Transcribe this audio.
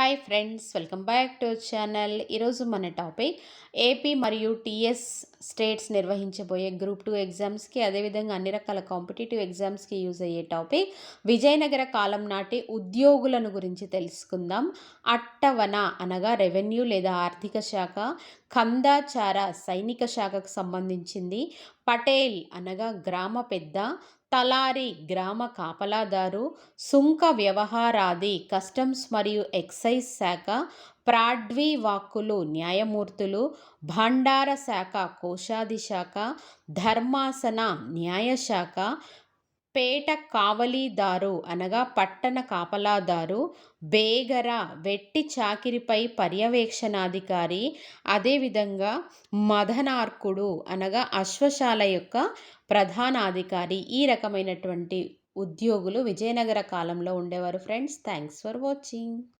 Hi friends welcome back to channel. ఈరోజు మన topic AP మరియు టీఎస్ స్టేట్స్ నిర్వహించబోయే గ్రూప్ టూ ఎగ్జామ్స్కి అదేవిధంగా అన్ని రకాల కాంపిటేటివ్ ఎగ్జామ్స్కి యూజ్ అయ్యే టాపిక్ విజయనగర కాలం నాటి ఉద్యోగులను గురించి తెలుసుకుందాం. అట్టవన అనగా రెవెన్యూ లేదా ఆర్థిక శాఖ కందాచార సైనిక శాఖకు సంబంధించింది. పటేల్ అనగా గ్రామ పెద్ద తలారి గ్రామ కాపలాదారు సుంక వ్యవహారాది కస్టమ్స్ మరియు ఎక్సైజ్ శాఖ ప్రాడ్వి వాక్కులు న్యాయమూర్తులు భండార శాఖ కోశాది శాఖ ధర్మాసన న్యాయశాఖ పేట కావలీదారు అనగా పట్టణ కాపలాదారు బేగర వెట్టి చాకిరిపై పర్యవేక్షణాధికారి అదేవిధంగా మదనార్కుడు అనగా అశ్వశాల యొక్క ప్రధానాధికారి. ఈ రకమైనటువంటి ఉద్యోగులు విజయనగర కాలంలో ఉండేవారు. Friends thanks for watching.